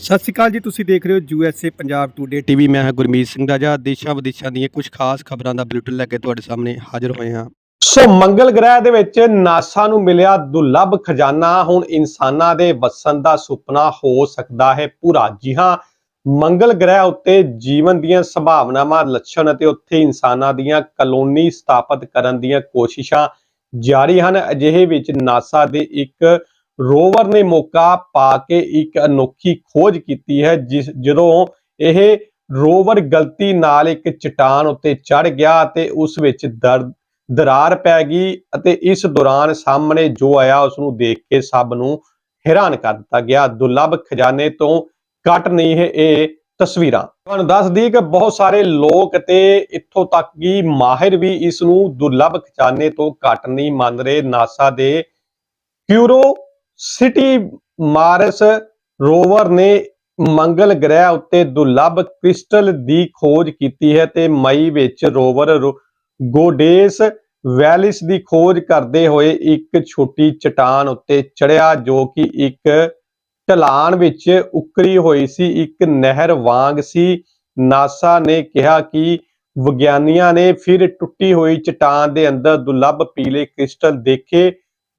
ਸਤਿ ਸ਼੍ਰੀ ਅਕਾਲ ਜੀ, ਤੁਸੀਂ ਦੇਖ ਰਹੇ ਹੋ ਯੂਐਸਏ ਪੰਜਾਬ ਟੂਡੇ ਟੀਵੀ ਮੈਂ ਹਾਂ ਗੁਰਮੀਤ ਸਿੰਘ ਰਾਜਾ। ਦੇਸ਼ਾਂ ਵਿਦੇਸ਼ਾਂ ਦੀਆਂ ਕੁਝ ਖਾਸ ਖਬਰਾਂ ਦਾ ਬੁਲੇਟਿਨ ਲੈ ਕੇ ਤੁਹਾਡੇ ਸਾਹਮਣੇ ਹਾਜ਼ਰ ਹੋਏ ਹਾਂ। ਸੋ ਮੰਗਲ ਗ੍ਰਹਿ ਦੇ ਵਿੱਚ ਨਾਸਾ ਨੂੰ ਮਿਲਿਆ ਦੁਰਲੱਭ ਖਜ਼ਾਨਾ। ਹੁਣ ਇਨਸਾਨਾਂ ਦੇ ਵਸਣ ਦਾ ਸੁਪਨਾ ਹੋ ਸਕਦਾ ਹੈ ਪੂਰਾ। ਜੀ ਹਾਂ, ਮੰਗਲ ਗ੍ਰਹਿ ਉੱਤੇ ਜੀਵਨ ਦੀਆਂ ਸੰਭਾਵਨਾਵਾਂ, ਲੱਛਣ ਅਤੇ ਉੱਥੇ ਇਨਸਾਨਾਂ ਦੀਆਂ ਕਲੋਨੀ ਸਥਾਪਿਤ ਕਰਨ ਦੀਆਂ ਕੋਸ਼ਿਸ਼ਾਂ ਜਾਰੀ ਹਨ। ਅਜਿਹੇ ਵਿੱਚ ਨਾਸਾ ਦੇ ਇੱਕ ਰੋਵਰ ਨੇ ਮੌਕਾ ਪਾ ਕੇ ਇੱਕ ਅਨੋਖੀ ਖੋਜ ਕੀਤੀ ਹੈ, ਜਿਸ ਜਦੋਂ ਇਹ ਰੋਵਰ ਗਲਤੀ ਨਾਲ ਇੱਕ ਚਟਾਨ ਉੱਤੇ ਚੜ ਗਿਆ ਅਤੇ ਉਸ ਵਿੱਚ ਦਰਦ ਦਰਾਰ ਪੈ ਗਈ ਅਤੇ ਇਸ ਦੌਰਾਨ ਸਾਹਮਣੇ ਜੋ ਆਇਆ ਉਸ ਨੂੰ ਦੇਖ ਕੇ ਸਭ ਨੂੰ ਹੈਰਾਨ ਕਰ ਦਿੱਤਾ ਗਿਆ। ਦੁਰਲੱਭ ਖਜ਼ਾਨੇ ਤੋਂ ਕੱਟ ਨਹੀਂ ਹੈ ਇਹ ਤਸਵੀਰਾਂ। ਤੁਹਾਨੂੰ ਦੱਸ ਦਈਏ ਕਿ ਬਹੁਤ ਸਾਰੇ ਲੋਕ ਤੇ ਇੱਥੋਂ ਤੱਕ ਕਿ ਮਾਹਿਰ ਵੀ ਇਸ ਨੂੰ ਦੁਰਲੱਭ ਖਜ਼ਾਨੇ ਤੋਂ ਘੱਟ ਨਹੀਂ ਮੰਨ ਰਹੇ। ਨਾਸਾ ਦੇ ਕਿਊਰੋ ਸਿਟੀ ਮਾਰਸ ਰੋਵਰ ਨੇ ਮੰਗਲ ਗ੍ਰਹਿ ਉੱਤੇ ਦੁਰਲੱਭ ਕ੍ਰਿਸਟਲ ਦੀ ਖੋਜ ਕੀਤੀ ਹੈ ਤੇ ਮਈ ਵਿੱਚ ਰੋਵਰ ਰੋ- ਗੋਡੇਸ ਵੈਲਿਸ ਦੀ ਖੋਜ ਕਰਦੇ ਹੋਏ ਇੱਕ ਛੋਟੀ ਚਟਾਨ ਉੱਤੇ ਚੜਿਆ ਜੋ ਕਿ ਇੱਕ ਢਲਾਨ ਵਿੱਚ ਉਕਰੀ ਹੋਈ ਸੀ। ਇੱਕ ਨਹਿਰ ਵਾਂਗ ਸੀ। ਨਾਸਾ ਨੇ ਕਿਹਾ ਕਿ ਵਿਗਿਆਨੀਆਂ ਨੇ ਫਿਰ ਟੁੱਟੀ ਹੋਈ ਚਟਾਨ ਦੇ ਅੰਦਰ ਦੁਰਲੱਭ ਪੀਲੇ ਕ੍ਰਿਸਟਲ ਦੇਖੇ।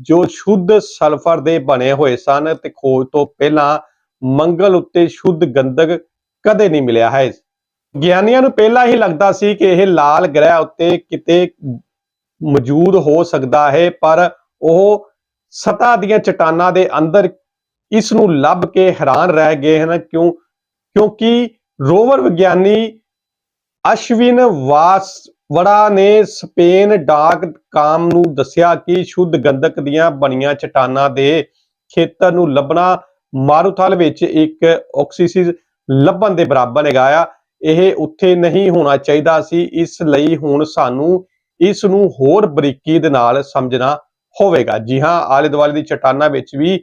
ਜੋ ਸ਼ੁੱਧ ਸਲਫਰ ਦੇ ਬਣੇ ਹੋਏ ਸਨ ਤੇ ਖੋਜ ਤੋਂ ਪਹਿਲਾਂ ਮੰਗਲ ਉੱਤੇ ਸ਼ੁੱਧ ਗੰਧਕ ਕਦੇ ਨਹੀਂ ਮਿਲਿਆ ਹੈ। ਗਿਆਨੀਆਂ ਨੂੰ ਪਹਿਲਾਂ ਹੀ ਲੱਗਦਾ ਸੀ ਕਿ ਇਹ ਲਾਲ ਗ੍ਰਹਿ ਉੱਤੇ ਕਿਤੇ ਮੌਜੂਦ ਹੋ ਸਕਦਾ ਹੈ, ਪਰ ਉਹ ਸਤਾ ਦੀਆਂ ਚਟਾਨਾਂ ਦੇ ਅੰਦਰ ਇਸ ਨੂੰ ਲੱਭ ਕੇ ਹੈਰਾਨ ਰਹਿ ਗਏ ਹਨ। ਕਿਉਂ? ਕਿਉਂਕਿ ਰੋਵਰ ਵਿਗਿਆਨੀ ਅਸ਼ਵਿਨ ਵਾਸ ਵੜਾ ਨੇ ਸਪੇਨ ਡਾਕ ਕਾਮ ਨੂੰ ਦੱਸਿਆ ਕਿ ਸ਼ੁੱਧ ਗੰਧਕ ਦੀਆਂ ਬਣੀਆਂ ਚਟਾਨਾਂ ਦੇ ਖੇਤਰ ਨੂੰ ਲੱਭਣਾ ਮਾਰੂਥਲ ਵਿੱਚ ਇੱਕ ਆਕਸੀਸਿਸ ਲੱਭਣ ਦੇ ਬਰਾਬਰ ਹੈਗਾ ਆ। ਇਹ ਉੱਥੇ ਨਹੀਂ ਹੋਣਾ ਚਾਹੀਦਾ ਸੀ, ਇਸ ਲਈ ਹੁਣ ਸਾਨੂੰ ਇਸ ਨੂੰ ਹੋਰ ਬਰੀਕੀ ਦੇ ਨਾਲ ਸਮਝਣਾ ਹੋਵੇਗਾ। ਜੀ ਹਾਂ, ਆਲੇ ਦੁਆਲੇ ਦੀ ਚਟਾਨਾਂ ਵਿੱਚ ਵੀ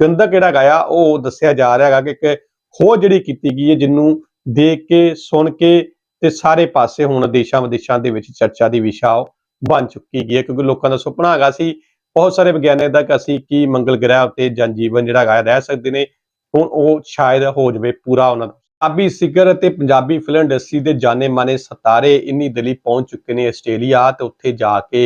ਗੰਧਕ ਜਿਹੜਾ ਗਾਇਆ ਉਹ ਦੱਸਿਆ ਜਾ ਰਿਹਾ ਹੈਗਾ ਕਿ ਇੱਕ ਖੋਜ ਜਿਹੜੀ ਕੀਤੀ ਗਈ ਹੈ, ਜਿਹਨੂੰ ਦੇਖ ਕੇ, ਸੁਣ ਕੇ ਤੇ ਸਾਰੇ ਪਾਸੇ ਹੁਣ ਦੇਸ਼ਾਂ ਵਿਦੇਸ਼ਾਂ ਦੇ ਵਿੱਚ ਚਰਚਾ ਦੀ ਵਿਸ਼ਾ ਉਹ ਬਣ ਚੁੱਕੀ ਗਈ ਹੈ, ਕਿਉਂਕਿ ਲੋਕਾਂ ਦਾ ਸੁਪਨਾ ਹੈਗਾ ਸੀ, ਬਹੁਤ ਸਾਰੇ ਵਿਗਿਆਨੀਆਂ ਦਾ ਕਿ ਅਸੀਂ ਕੀ ਮੰਗਲ ਗ੍ਰਹਿ ਉੱਤੇ ਜਨਜੀਵਨ ਜਿਹੜਾ ਹੈਗਾ ਰਹਿ ਸਕਦੇ ਨੇ, ਹੁਣ ਉਹ ਸ਼ਾਇਦ ਹੋ ਜਾਵੇ ਪੂਰਾ ਉਹਨਾਂ ਦਾ। ਪੰਜਾਬੀ ਸਿਗਰ ਅਤੇ ਪੰਜਾਬੀ ਫਿਲਮ ਇੰਡਸਟਰੀ ਦੇ ਜਾਣੇ ਮਾਨੇ ਸਿਤਾਰੇ ਇੰਨੀ ਦਿਲੀ ਪਹੁੰਚ ਚੁੱਕੇ ਨੇ ਆਸਟ੍ਰੇਲੀਆ ਤੇ ਉੱਥੇ ਜਾ ਕੇ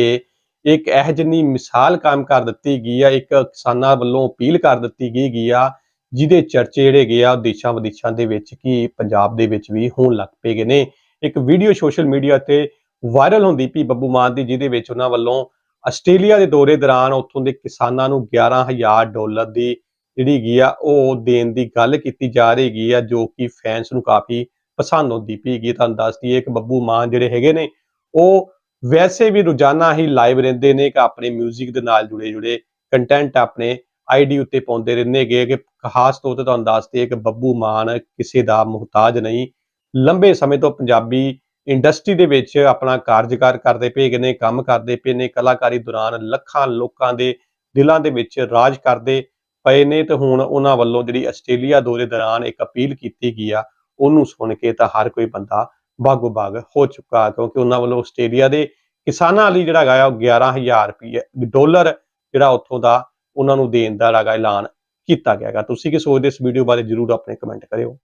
ਇੱਕ ਇਹ ਜਿੰਨੀ ਮਿਸਾਲ ਕਾਇਮ ਕਰ ਦਿੱਤੀ ਗਈ ਆ, ਇੱਕ ਕਿਸਾਨਾਂ ਵੱਲੋਂ ਅਪੀਲ ਕਰ ਦਿੱਤੀ ਗਈ ਗਈ ਆ, ਜਿਹਦੇ ਚਰਚੇ ਜਿਹੜੇ ਗਏ ਆ ਦੇਸ਼ਾਂ ਵਿਦੇਸ਼ਾਂ ਦੇ ਵਿੱਚ ਕੀ ਪੰਜਾਬ ਦੇ ਵਿੱਚ ਵੀ ਹੋਣ ਲੱਗ ਪਏ ਗਏ ਨੇ। ਇੱਕ ਵੀਡੀਓ ਸੋਸ਼ਲ ਮੀਡੀਆ ਤੇ ਵਾਇਰਲ ਹੁੰਦੀ ਪਈ ਬੱਬੂ ਮਾਨ ਦੀ, ਜਿਹਦੇ ਵਿੱਚ ਉਹਨਾਂ ਵੱਲੋਂ ਆਸਟ੍ਰੇਲੀਆ ਦੇ ਦੌਰੇ ਦੌਰਾਨ ਉੱਥੋਂ ਦੇ ਕਿਸਾਨਾਂ ਨੂੰ 11000 ਡਾਲਰ ਦੀ ਜਿਹੜੀ ਗਈ ਆ, ਉਹ ਦੇਣ ਦੀ ਗੱਲ ਕੀਤੀ ਜਾ ਰਹੀ ਆ, ਜੋ ਕਿ ਫੈਨਸ ਨੂੰ ਕਾਫੀ ਪਸੰਦ ਹੁੰਦੀ ਪਈ ਗਈ ਤੁਹਾਨੂੰ ਦੱਸ ਦਈਏ ਕਿ ਬੱਬੂ ਮਾਨ ਜਿਹੜੇ ਹੈਗੇ ਨੇ, ਉਹ ਵੈਸੇ ਵੀ ਰੋਜ਼ਾਨਾ ਹੀ ਲਾਈਵ ਰਹਿੰਦੇ ਨੇ ਕਿ ਆਪਣੇ 뮤직 ਦੇ ਨਾਲ ਜੁੜੇ ਜੁੜੇ ਕੰਟੈਂਟ ਆਪਣੇ ਆਈਡੀ ਉੱਤੇ ਪਾਉਂਦੇ ਰਹਿੰਦੇ ਹੈਗੇ ਕਿ ਖਾਸ ਤੌਰ ਤੇ ਤੁਹਾਨੂੰ ਦੱਸ ਦਈਏ ਕਿ ਬੱਬੂ ਮਾਨ ਕਿਸੇ ਦਾ ਮੁਹਤਾਜ ਨਹੀਂ ਲੰਬੇ ਸਮੇਂ ਤੋਂ ਪੰਜਾਬੀ ਇੰਡਸਟਰੀ ਦੇ ਵਿੱਚ ਆਪਣਾ ਕਾਰਜਕਾਰ ਕਰਦੇ ਪਏ ਨੇ, ਕੰਮ ਕਰਦੇ ਪਏ ਨੇ, ਕਲਾਕਾਰੀ ਦੌਰਾਨ ਲੱਖਾਂ ਲੋਕਾਂ ਦੇ ਦਿਲਾਂ ਦੇ ਵਿੱਚ ਰਾਜ ਕਰਦੇ ਪਏ ਨੇ ਤੇ ਹੁਣ ਉਹਨਾਂ ਵੱਲੋਂ ਜਿਹੜੀ ਆਸਟ੍ਰੇਲੀਆ ਦੌਰੇ ਦੌਰਾਨ ਇੱਕ ਅਪੀਲ ਕੀਤੀ ਗਈ ਆ, ਉਹਨੂੰ ਸੁਣ ਕੇ ਤਾਂ ਹਰ ਕੋਈ ਬੰਦਾ ਬਾਗੋ ਬਾਗ ਹੋ ਚੁੱਕਾ ਕਿਉਂਕਿ ਉਹਨਾਂ ਵੱਲੋਂ ਆਸਟ੍ਰੇਲੀਆ ਦੇ ਕਿਸਾਨਾਂ ਲਈ ਜਿਹੜਾ ਹੈਗਾ ਉਹ 11000 ਰੁਪਏ ਡਾਲਰ ਜਿਹੜਾ ਉੱਥੋਂ ਦਾ ਉਹਨਾਂ ਨੂੰ ਦੇਣ ਦਾ ਹੈਗਾ ਐਲਾਨ ਕੀਤਾ ਗਿਆ ਹੈਗਾ। ਤੁਸੀਂ ਕੀ ਸੋਚਦੇ ਇਸ ਵੀਡੀਓ ਬਾਰੇ ਜਰੂਰ ਆਪਣੇ ਕਮੈਂਟ ਕਰਿਓ।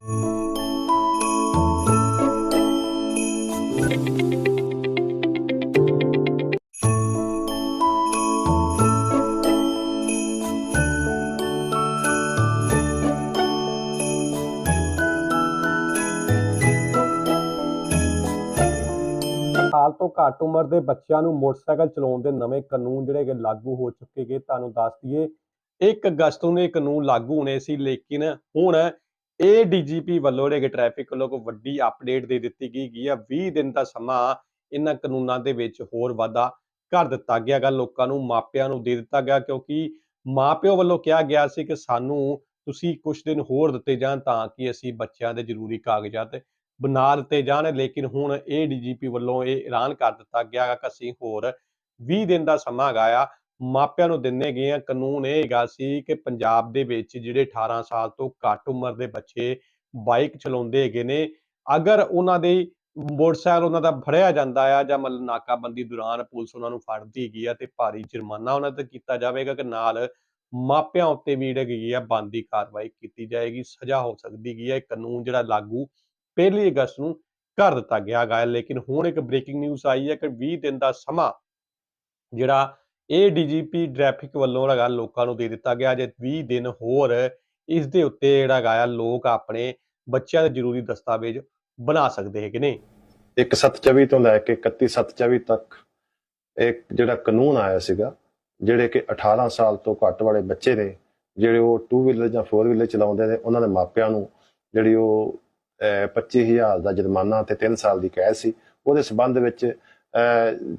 ਘੱਟ ਉਮਰ ਦੇ ਬੱਚਿਆਂ ਨੂੰ ਮੋਟਰਸਾਈਕਲ ਚਲਾਉਣ ਦੇ ਨਵੇਂ ਕਾਨੂੰਨ ਜਿਹੜੇ ਕਿ ਲਾਗੂ ਹੋ ਚੁੱਕੇ ਗਏ। ਤੁਹਾਨੂੰ ਦੱਸ ਦਈਏ 1 ਅਗਸਤ ਨੂੰ ਇਹ ਕਾਨੂੰਨ ਲਾਗੂ ਹੋਣੇ ਸੀ, ਲੇਕਿਨ ਹੁਣ ਇਹ ਏਡੀਜੀਪੀ ਵੱਲੋਂ ਜਿਹੜੇ ਟ੍ਰੈਫਿਕ ਵੱਲੋਂ ਕੋਈ ਵੱਡੀ ਅਪਡੇਟ ਦੇ ਦਿੱਤੀ ਗਈ ਗਈ ਆ। 20 ਦਿਨ ਦਾ ਸਮਾਂ ਇਹਨਾਂ ਕਾਨੂੰਨਾਂ ਦੇ ਵਿੱਚ ਹੋਰ ਵਾਧਾ ਕਰ ਦਿੱਤਾ ਗਿਆ ਗਾ। ਲੋਕਾਂ ਨੂੰ ਮਾਪਿਆਂ ਨੂੰ ਦੇ ਦਿੱਤਾ ਗਿਆ, ਕਿਉਂਕਿ ਮਾਪਿਓ ਵੱਲੋਂ ਕਿਹਾ ਗਿਆ ਸੀ ਕਿ ਸਾਨੂੰ ਤੁਸੀਂ ਕੁਝ ਦਿਨ ਹੋਰ ਦਿੱਤੇ ਜਾਣ ਤਾਂ ਕਿ ਅਸੀਂ ਬੱਚਿਆਂ ਦੇ ਜ਼ਰੂਰੀ ਕਾਗਜ਼ਾਤ ਬਣਾ ਦਿੱਤੇ ਜਾਣ, ਲੇਕਿਨ ਹੁਣ ਇਹ ਡੀਜੀਪੀ ਵੱਲੋਂ ਇਹ ਐਲਾਨ ਕਰ ਦਿੱਤਾ ਗਿਆ ਕਿ ਅਸੀਂ ਹੋਰ 20 ਦਿਨ ਦਾ ਸਮਾਂ ਹੈਗਾ ਆ, ਮਾਪਿਆਂ ਨੂੰ ਦਿੰਨੇ ਗਏ ਆ। ਕਾਨੂੰਨ ਇਹ ਹੈਗਾ ਸੀ ਕਿ ਪੰਜਾਬ ਦੇ ਵਿੱਚ ਜਿਹੜੇ 18 ਸਾਲ ਤੋਂ ਘੱਟ ਉਮਰ ਦੇ ਬੱਚੇ ਬਾਈਕ ਚਲਾਉਂਦੇ ਹੈਗੇ ਨੇ, ਅਗਰ ਉਹਨਾਂ ਦੇ ਮੋਟਰਸਾਈਕਲ ਉਹਨਾਂ ਦਾ ਫੜਿਆ ਜਾਂਦਾ ਆ ਜਾਂ ਮਤਲਬ ਨਾਕਾਬੰਦੀ ਦੌਰਾਨ ਪੁਲਿਸ ਉਹਨਾਂ ਨੂੰ ਫੜਦੀ ਹੈਗੀ ਆ ਤੇ ਭਾਰੀ ਜੁਰਮਾਨਾ ਉਹਨਾਂ ਤੇ ਕੀਤਾ ਜਾਵੇਗਾ ਕਿ ਨਾਲ ਮਾਪਿਆਂ ਉੱਤੇ ਵੀ ਜਿਹੜੀ ਹੈਗੀ ਆ ਬੰਦੀ ਕਾਰਵਾਈ ਕੀਤੀ ਜਾਏਗੀ, ਸਜ਼ਾ ਹੋ ਸਕਦੀ ਹੈਗੀ ਆ। ਇਹ ਕਾਨੂੰਨ ਜਿਹੜਾ ਲਾਗੂ ਪਹਿਲੀ ਅਗਸਤ ਨੂੰ ਕਰ ਦਿੱਤਾ ਗਿਆ ਹੈਗਾ ਲੇਕਿਨ ਹੁਣ ਇੱਕ ਬ੍ਰੇਕਿੰਗ ਨਿਊਜ਼ ਆਈ ਹੈ ਕਿ 20 ਦਿਨ ਦਾ ਸਮਾਂ ਜਿਹੜਾ ਇਹ ਡੀਜੀਪੀ ਟ੍ਰੈਫਿਕ ਵੱਲੋਂ ਹੈਗਾ ਲੋਕਾਂ ਨੂੰ ਦੇ ਦਿੱਤਾ ਗਿਆ ਜੇ 20 ਦਿਨ ਹੋਰ ਇਸ ਦੇ ਉੱਤੇ ਜਿਹੜਾ ਹੈਗਾ ਲੋਕ ਆਪਣੇ ਬੱਚਿਆਂ ਦੇ ਜ਼ਰੂਰੀ ਦਸਤਾਵੇਜ਼ ਬਣਾ ਸਕਦੇ ਹੈਗੇ ਨੇ। ਇੱਕ 724 ਤੋਂ ਲੈ ਕੇ 31/7/24 ਤੱਕ ਇੱਕ ਜਿਹੜਾ ਕਾਨੂੰਨ ਆਇਆ ਸੀਗਾ, ਜਿਹੜੇ ਕਿ 18 ਸਾਲ ਤੋਂ ਘੱਟ ਵਾਲੇ ਬੱਚੇ ਨੇ, ਜਿਹੜੇ ਉਹ 2 ਵੀਲਰ ਜਾਂ 4 ਵੀਲਰ ਚਲਾਉਂਦੇ ਨੇ, ਉਹਨਾਂ ਦੇ ਮਾਪਿਆਂ ਨੂੰ ਜਿਹੜੀ ਉਹ 25000 ਦਾ ਜੁਰਮਾਨਾ ਤੇ 3 ਸਾਲ ਦੀ ਕੈਦ ਸੀ। ਉਹਦੇ ਸਬੰਧ ਵਿੱਚ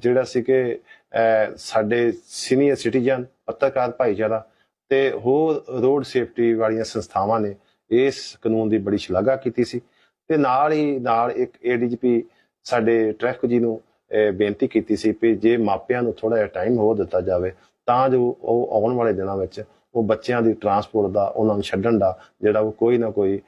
ਜਿਹੜਾ ਸੀ ਕਿ ਸਾਡੇ ਸੀਨੀਅਰ ਸਿਟੀਜ਼ਨ, ਪੱਤਰਕਾਰ ਭਾਈਚਾਰਾ ਤੇ ਹੋਰ ਰੋਡ ਸੇਫਟੀ ਵਾਲੀਆਂ ਸੰਸਥਾਵਾਂ ਨੇ ਇਸ ਕਾਨੂੰਨ ਦੀ ਬੜੀ ਸ਼ਲਾਘਾ ਕੀਤੀ ਸੀ ਤੇ ਨਾਲ ਹੀ ਨਾਲ ਇੱਕ ਏਡੀਜੀਪੀ ਸਾਡੇ ਟ੍ਰੈਫਿਕ ਜੀ ਨੂੰ ਬੇਨਤੀ ਕੀਤੀ ਸੀ ਕਿ ਜੇ ਮਾਪਿਆਂ ਨੂੰ ਥੋੜਾ ਜਿਹਾ ਟਾਈਮ ਹੋਰ ਦਿੱਤਾ ਜਾਵੇ, ਤਾਂ ਜੋ ਉਹ ਆਉਣ ਵਾਲੇ ਦਿਨਾਂ ਵਿੱਚ ਉਹ ਬੱਚਿਆਂ ਦੀ ਟਰਾਂਸਪੋਰਟ ਦਾ, ਉਹਨਾਂ ਨੂੰ ਛੱਡਣ ਦਾ, ਜਿਹੜਾ ਉਹ ਕੋਈ ਨਾ ਕੋਈ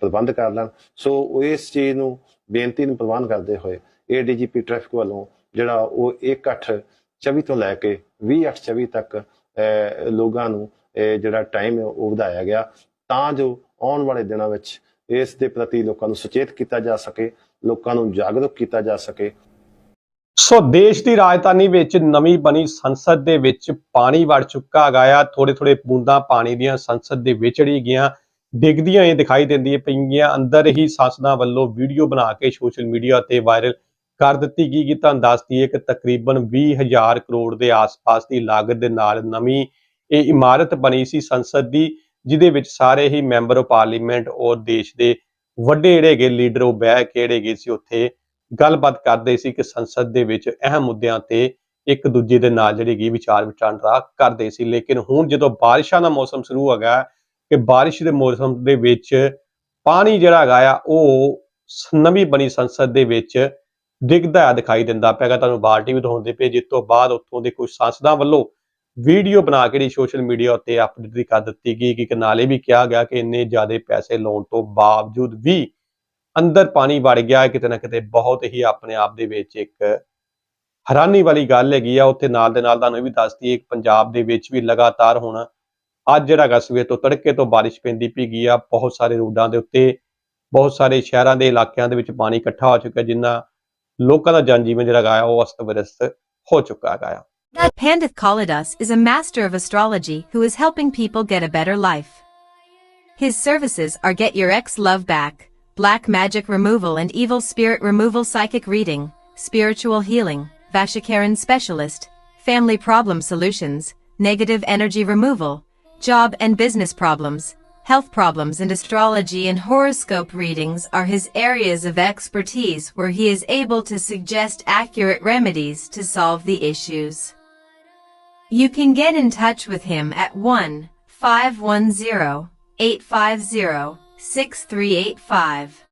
ਪ੍ਰਬੰਧ ਕਰ ਲੈਣ। ਸੋ ਇਸ ਚੀਜ਼ ਨੂੰ ਬੇਨਤੀ ਨੂੰ ਪ੍ਰਵਾਨ ਕਰਦੇ ਹੋਏ ਇਹ ਏਡੀਜੀਪੀ ਟ੍ਰੈਫਿਕ ਵੱਲੋਂ ਜਿਹੜਾ ਉਹ 1/8/24 ਤੋਂ ਲੈ ਕੇ 20/8/24 ਤੱਕ ਲੋਕਾਂ ਨੂੰ ਇਹ ਜਿਹੜਾ ਟਾਈਮ ਹੈ ਉਹ ਵਧਾਇਆ ਗਿਆ ਤਾਂ ਜੋ ਆਉਣ ਵਾਲੇ ਦਿਨਾਂ ਵਿੱਚ ਇਸ ਦੇ ਪ੍ਰਤੀ ਲੋਕਾਂ ਨੂੰ ਸੁਚੇਤ ਕੀਤਾ ਜਾ ਸਕੇ, ਲੋਕਾਂ ਨੂੰ ਜਾਗਰੂਕ ਕੀਤਾ ਜਾ ਸਕੇ। ਸੋ ਦੇਸ਼ ਦੀ ਰਾਜਧਾਨੀ ਵਿੱਚ ਨਵੀਂ ਬਣੀ ਸੰਸਦ ਦੇ ਵਿੱਚ ਪਾਣੀ ਵੜ ਚੁੱਕਾ ਹੈਗਾ ਆ। ਥੋੜੇ ਥੋੜੇ ਬੂੰਦਾਂ ਪਾਣੀ ਦੀਆਂ ਸੰਸਦ ਦੇ ਵਿੱਚ ਗਈਆਂ, ਡਿੱਗਦੀਆਂ ਇਹ ਦਿਖਾਈ ਦਿੰਦੀਆਂ ਪਈਆਂ। ਅੰਦਰ ਹੀ ਸੰਸਦਾਂ ਵੱਲੋਂ ਵੀਡੀਓ ਬਣਾ ਕੇ ਸੋਸ਼ਲ ਮੀਡੀਆ ਤੇ ਵਾਇਰਲ ਕਰ ਦਿੱਤੀ ਗਈ ਕਿ ਤੁਹਾਨੂੰ ਦੱਸ ਦਈਏ ਕਿ ਤਕਰੀਬਨ 20000 ਕਰੋੜ ਦੇ ਆਸ-ਪਾਸ ਦੀ ਲਾਗਤ ਦੇ ਨਾਲ ਨਵੀਂ ਇਹ ਇਮਾਰਤ ਬਣੀ ਸੀ ਸੰਸਦ ਦੀ, ਜਿਹਦੇ ਵਿੱਚ ਸਾਰੇ ਹੀ ਮੈਂਬਰ ਆਫ ਪਾਰਲੀਮੈਂਟ ਔਰ ਦੇਸ਼ ਦੇ ਵੱਡੇ ਜਿਹੜੇ ਹੈਗੇ ਲੀਡਰ ਉਹ ਬਹਿ ਕੇ ਜਿਹੜੇ ਗਏ ਸੀ ਉੱਥੇ। ਗੱਲਬਾਤ ਕਰਦੇ ਸੀ ਕਿ ਸੰਸਦ ਦੇ ਵਿੱਚ ਅਹਿਮ ਮੁੱਦਿਆਂ ਤੇ ਇੱਕ ਦੂਜੇ ਦੇ ਨਾਲ ਜਿਹੜੀ ਹੈਗੀ ਵਿਚਾਰ ਵਟਾਂਦਰਾ ਕਰਦੇ ਸੀ। ਲੇਕਿਨ ਹੁਣ ਜਦੋਂ ਬਾਰਿਸ਼ਾਂ ਦਾ ਮੌਸਮ ਸ਼ੁਰੂ ਹੋ ਗਿਆ ਕਿ ਬਾਰਿਸ਼ ਦੇ ਮੌਸਮ ਦੇ ਵਿੱਚ ਪਾਣੀ ਜਿਹੜਾ ਹੈਗਾ ਆ, ਉਹ ਨਵੀਂ ਬਣੀ ਸੰਸਦ ਦੇ ਵਿੱਚ ਦਿਖਦਾ ਹੋਇਆ ਦਿਖਾਈ ਦਿੰਦਾ ਪਿਆਗਾ ਤੁਹਾਨੂੰ ਬਾਲਟੀ ਵੀ ਦਿਖਾਉਂਦੇ ਪਏ, ਜਿਸ ਤੋਂ ਬਾਅਦ ਉੱਥੋਂ ਦੇ ਕੁਝ ਸੰਸਦਾਂ ਵੱਲੋਂ ਵੀਡੀਓ ਬਣਾ ਕੇ ਜਿਹੜੀ ਸੋਸ਼ਲ ਮੀਡੀਆ ਉੱਤੇ ਅਪਡੇਟ ਕਰ ਦਿੱਤੀ ਗਈ ਕਿ ਨਾਲੇ ਵੀ ਕਿਹਾ ਗਿਆ ਕਿ ਇੰਨੇ ਜ਼ਿਆਦਾ ਪੈਸੇ ਲਾਉਣ ਤੋਂ ਬਾਵਜੂਦ ਵੀ ਅੰਦਰ ਪਾਣੀ ਵੜ ਗਿਆ ਕਿਤੇ ਨਾ ਕਿਤੇ ਬਹੁਤ ਹੀ ਆਪਣੇ ਆਪ ਦੇ ਵਿੱਚ ਇੱਕ ਹੈਰਾਨੀ ਵਾਲੀ ਗੱਲ ਹੈਗੀ ਆ। ਉੱਥੇ ਨਾਲ ਦੇ ਨਾਲ ਤੁਹਾਨੂੰ ਇਹ ਵੀ ਦੱਸ ਦਈਏ ਪੰਜਾਬ ਦੇ ਵਿੱਚ ਵੀ ਲਗਾਤਾਰ ਹੁਣ ਅੱਜ ਜਿਹੜਾ ਹੈਗਾ ਸਵੇਰ ਤੋਂ ਤੜਕੇ ਤੋਂ ਬਾਰਿਸ਼ ਪੈਂਦੀ ਪਈ ਗਈ ਆ। ਬਹੁਤ ਸਾਰੇ ਰੋਡਾਂ ਦੇ ਉੱਤੇ ਬਹੁਤ ਸਾਰੇ ਸ਼ਹਿਰਾਂ ਦੇ ਇਲਾਕਿਆਂ ਦੇ ਵਿੱਚ ਪਾਣੀ ਇਕੱਠਾ ਹੋ ਚੁੱਕਾ ਜਿੰਨਾ ਲੋਕਾਂ ਦਾ ਜਨਜੀਵਨ ਜਿਹੜਾ ਹੈਗਾ ਆ ਉਹ ਅਸਤ ਵਿਰਸਤ ਹੋ ਚੁੱਕਾ ਹੈਗਾ ਆ। Pandith Kalidas is a master of astrology who is helping people get a better life. His services are Get Your Ex Love Back, Black Magic Removal and Evil Spirit Removal Psychic Reading, Spiritual Healing, Vashikaran Specialist, Family Problem Solutions, Negative Energy Removal, Job and Business Problems, Health Problems and Astrology and Horoscope Readings are his areas of expertise where he is able to suggest accurate remedies to solve the issues. You can get in touch with him at 1 510 850 6385.